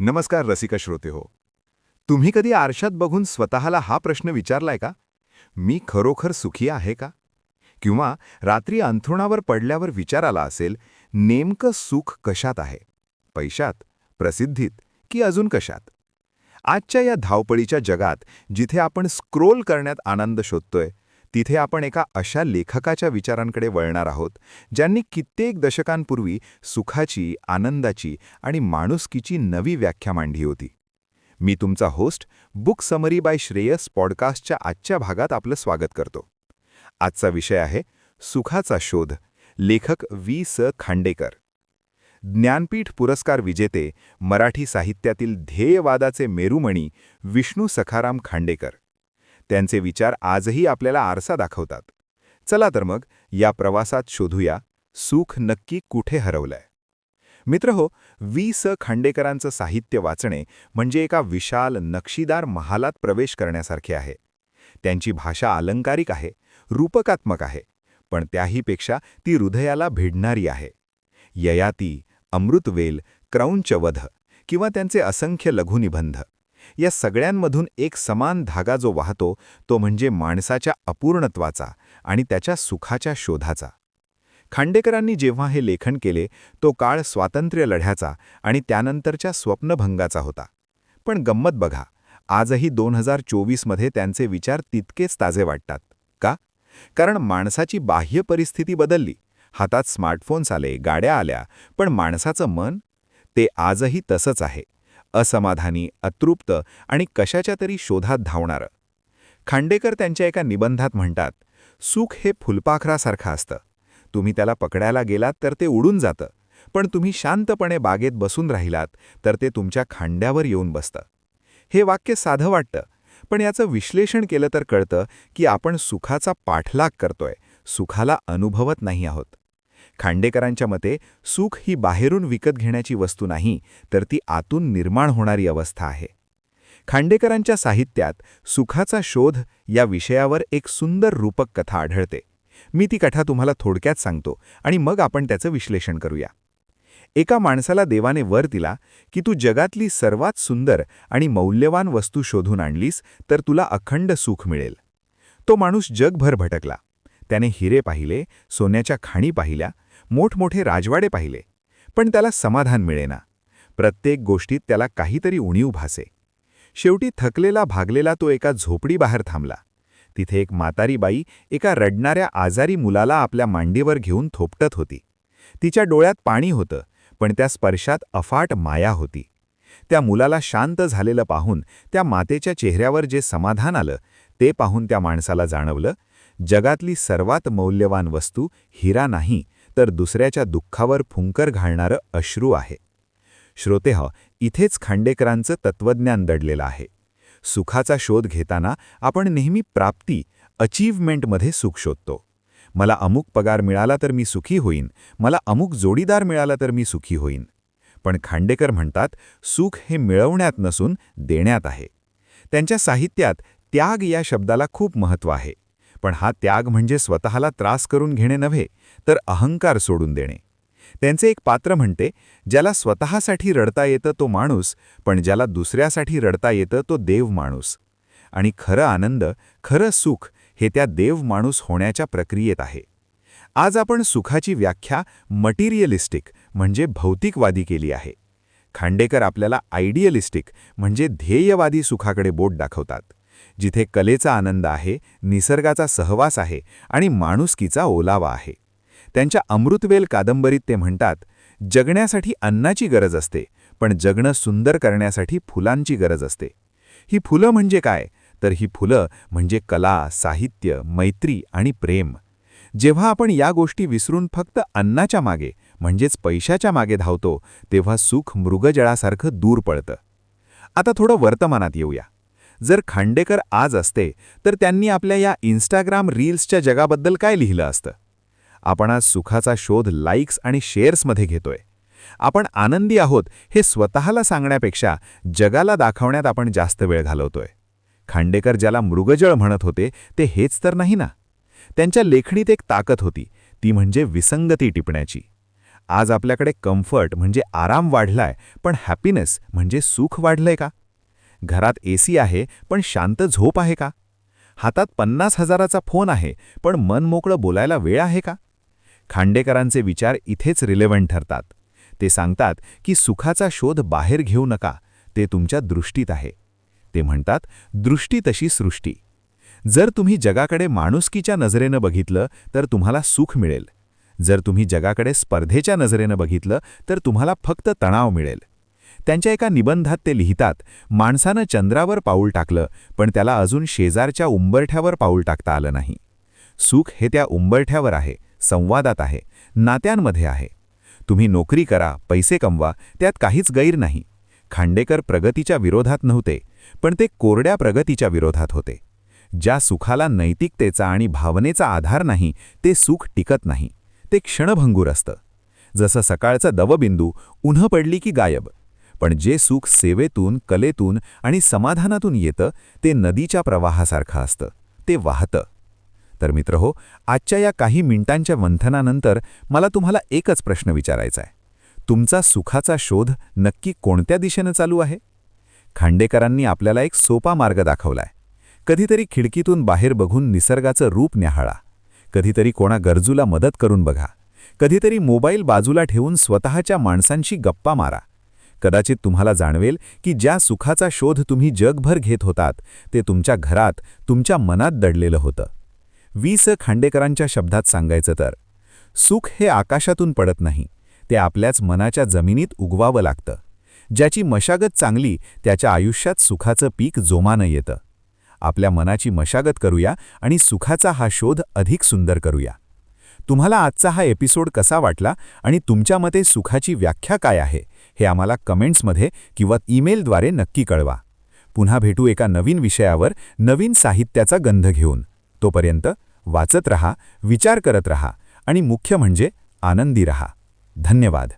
नमस्कार रसिका श्रोते हो. तुम्ही कधी आरशात बघून स्वतःला हा प्रश्न विचारलाय का? मी खरोखर सुखी आहे का? किंवा रात्री अंथरुणावर पडल्यावर विचार आला असेल नेमकं सुख कशात आहे? पैशात प्रसिद्धीत की अजून कशात? आजच्या या धावपळीच्या जगात जिथे आपण स्क्रोल करण्यात आनंद शोधतोय तिथे आपण एका अशा लेखकाच्या विचारांकडे वळणार आहोत ज्यांनी कित्येक दशकांपूर्वी सुखाची आनंदाची आणि माणुसकीची नवी व्याख्या मांडली होती. मी तुमचा host book summary by Shreyas पॉडकास्टच्या आजच्या भागात आपलं स्वागत करतो. आजचा विषय आहे सुखाचा शोध लेखक वी स खांडेकर. ज्ञानपीठ पुरस्कार विजेते मराठी साहित्यातील ध्येयवादाचे मेरुमणी विष्णू सखाराम खांडेकर. त्यांचे विचार आजही आपल्याला आरसा दाखवतात. चला तर मग या प्रवासात शोधूया सुख नक्की कुठे हरवलंय? मित्र हो वी स खांडेकरांचं साहित्य वाचणे म्हणजे एका विशाल नक्षीदार महालात प्रवेश करण्यासारखे आहे. त्यांची भाषा अलंकारिक आहे रूपकात्मक आहे पण त्याहीपेक्षा ती हृदयाला भिडणारी आहे. ययाती अमृतवेल क्रौंचवध किंवा त्यांचे असंख्य लघुनिबंध. या सगळ्यांमधून एक समान धागा जो वाहतो तो म्हणजे माणसाच्या अपूर्णत्वाचा आणि त्याच्या सुखाच्या शोधाचा. खांडेकरांनी जेव्हा हे लेखन केले तो काळ स्वातंत्र्य लढ्याचा आणि त्यानंतरच्या स्वप्नभंगाचा होता. पण गंमत बघा आजही दोन हजार चोवीसमध्ये त्यांचे विचार तितकेच ताजे वाटतात. का? कारण माणसाची बाह्य परिस्थिती बदलली. हातात स्मार्टफोन्स आले गाड्या आल्या पण माणसाचं मन? ते आजही तसंच आहे. असमाधानी अतृप्त आणि कशाच्या तरी शोधात धावणारं. खांडेकर त्यांच्या एका निबंधात म्हणतात सुख हे फुलपाखरासारखं असतं. तुम्ही त्याला पकडायला गेलात तर ते उडून जातं. पण तुम्ही शांतपणे बागेत बसून राहिलात तर ते तुमच्या खांड्यावर येऊन बसतं. हे वाक्य साधं वाटतं पण याचं विश्लेषण केलं तर कळतं की आपण सुखाचा पाठलाग करतोय सुखाला अनुभवत नाही आहोत. खांडेकरांच्या मते सुख ही बाहेरून विकत घेण्याची वस्तू नाही तर ती आतून निर्माण होणारी अवस्था आहे. खांडेकरांच्या साहित्यात सुखाचा शोध या विषयावर एक सुंदर रूपक कथा आढळते. मी ती कथा तुम्हाला थोडक्यात सांगतो आणि मग आपण त्याचं विश्लेषण करूया. एका माणसाला देवाने वर दिला की तू जगातली सर्वात सुंदर आणि मौल्यवान वस्तू शोधून आणलीस तर तुला अखंड सुख मिळेल. तो माणूस जगभर भटकला. त्याने हिरे पाहिले सोन्याच्या खाणी पाहिल्या मोठमोठे राजवाडे पाहिले पण त्याला समाधान मिळेना. प्रत्येक गोष्टीत त्याला काहीतरी उणीव भासे. शेवटी थकलेला भागलेला तो एका झोपडीबाहेर थांबला. तिथे एक म्हातारी बाई एका रडणाऱ्या आजारी मुलाला आपल्या मांडीवर घेऊन थोपटत होती. तिच्या डोळ्यात पाणी होतं पण त्या स्पर्शात अफाट माया होती. त्या मुलाला शांत झालेलं पाहून त्या मातेच्या चेहऱ्यावर जे समाधान आलं ते पाहून त्या माणसाला जाणवलं जगातली सर्वात मौल्यवान वस्तू हिरा नाही तर दुसऱ्याच्या दुःखावर फुंकर घालणारं अश्रू आहे. श्रोतेह इथेच खांडेकरांचं तत्वज्ञान दडलेलं आहे. सुखाचा शोध घेताना आपण नेहमी प्राप्ती अचीव्हमेंटमध्ये सुख शोधतो. मला अमुक पगार मिळाला तर मी सुखी होईन मला अमुक जोडीदार मिळाला तर मी सुखी होईन. पण खांडेकर म्हणतात सुख हे मिळवण्यात नसून देण्यात आहे. त्यांच्या साहित्यात त्याग या शब्दाला खूप महत्त्व आहे. पण हा त्याग म्हणजे स्वतःला त्रास करून घेणे नव्हे तर अहंकार सोडून देणे. त्यांचे एक पात्र म्हणते ज्याला स्वतःसाठी रडता येतं तो माणूस पण ज्याला दुसऱ्यासाठी रडता येतं तो देव माणूस. आणि खरं आनंद खरं सुख हे त्या देव माणूस होण्याच्या प्रक्रियेत आहे. आज आपण सुखाची व्याख्या मटिरियलिस्टिक म्हणजे भौतिकवादी केली आहे. खांडेकर आपल्याला आयडियलिस्टिक म्हणजे ध्येयवादी सुखाकडे बोट दाखवतात. जिथे कलेचा आनंद आहे निसर्गाचा सहवास आहे आणि माणुसकीचा ओलावा आहे. त्यांच्या अमृतवेल कादंबरीत ते म्हणतात जगण्यासाठी अन्नाची गरज असते पण जगणं सुंदर करण्यासाठी फुलांची गरज असते. ही फुलं म्हणजे काय? तर ही फुलं म्हणजे कला साहित्य मैत्री आणि प्रेम. जेव्हा आपण या गोष्टी विसरून फक्त अन्नाच्या मागे म्हणजेच पैशाच्या मागे धावतो तेव्हा सुख मृगजळासारखं दूर पळतं. आता थोडं वर्तमानात येऊया. जर खांडेकर आज असते तर त्यांनी आपल्या या इन्स्टाग्राम रील्सच्या जगाबद्दल काय लिहिलं असतं? आपण आज सुखाचा शोध लाईक्स आणि शेअर्समध्ये घेतोय. आपण आनंदी आहोत हे स्वतःला सांगण्यापेक्षा जगाला दाखवण्यात आपण जास्त वेळ घालवतोय. खांडेकर ज्याला मृगजळ म्हणत होते ते हेच तर नाही ना? त्यांच्या लेखणीत एक ताकद होती ती म्हणजे विसंगती टिपण्याची. आज आपल्याकडे कम्फर्ट म्हणजे आराम वाढलाय पण हॅपीनेस म्हणजे सुख वाढलंय का? घरात एसी आहे पण शांत झोप आहे का? हातात पन्नास हजाराचा फोन आहे पण मन मोकळं बोलायला वेळ आहे का? खांडेकरांचे विचार इथेच रिलेव्हंट ठरतात. ते सांगतात की सुखाचा शोध बाहेर घेऊ नका ते तुमच्या दृष्टीत आहे. ते म्हणतात दृष्टी तशी सृष्टी. जर तुम्ही जगाकडे माणुसकीच्या नजरेनं बघितलं तर तुम्हाला सुख मिळेल. जर तुम्ही जगाकडे स्पर्धेच्या नजरेनं बघितलं तर तुम्हाला फक्त तणाव मिळेल. त्यांच्या एका निबंधात ते लिहितात माणसानं चंद्रावर पाऊल टाकलं पण त्याला अजून शेजारच्या उंबरठ्यावर पाऊल टाकता आलं नाही. सुख हे त्या उंबरठ्यावर आहे संवादात आहे नात्यांमध्ये आहे. तुम्ही नोकरी करा पैसे कमवा त्यात काहीच गैर नाही. खांडेकर प्रगतीच्या विरोधात नव्हते पण ते कोरड्या प्रगतीच्या विरोधात होते. ज्या सुखाला नैतिकतेचा आणि भावनेचा आधार नाही ते सुख टिकत नाही. ते क्षणभंगूर असतं. जसं सकाळचं दवबिंदू उन्हं पडली की गायब. पण जे सुख सेवेतून कलेतून आणि समाधानातून येतं ते नदीच्या प्रवाहासारखं असतं. ते वाहतं. तर मित्र हो आजच्या या काही मिनिटांच्या मंथनानंतर मला तुम्हाला एकच प्रश्न विचारायचा आहे. तुमचा सुखाचा शोध नक्की कोणत्या दिशेनं चालू आहे? खांडेकरांनी आपल्याला एक सोपा मार्ग दाखवलाय. कधीतरी खिडकीतून बाहेर बघून निसर्गाचं रूप न्याहाळा. कधीतरी कोणा गरजूला मदत करून बघा. कधीतरी मोबाईल बाजूला ठेवून स्वतःच्या माणसांशी गप्पा मारा. कदाचित तुम्हाला जाणवेल की ज्या सुखाचा शोध तुम्ही जगभर घेत होतात ते तुमच्या घरात तुमच्या मनात दडलेलं होतं. वी स खांडेकरांच्या शब्दात सांगायचं तर सुख हे आकाशातून पडत नाही ते आपल्याच मनाच्या जमिनीत उगवावं लागतं. ज्याची मशागत चांगली त्याच्या आयुष्यात सुखाचं पीक जोमानं येतं. आपल्या मनाची मशागत करूया आणि सुखाचा हा शोध अधिक सुंदर करूया. तुम्हाला आजचा हा एपिसोड कसा वाटला आणि तुमच्या मते सुखाची व्याख्या काय आहे हे आम्हाला कमेंट्समध्ये किंवा ईमेलद्वारे नक्की कळवा. पुन्हा भेटू एका नवीन विषयावर नवीन साहित्याचा गंध घेऊन. तोपर्यंत वाचत रहा विचार करत रहा आणि मुख्य म्हणजे आनंदी रहा. धन्यवाद.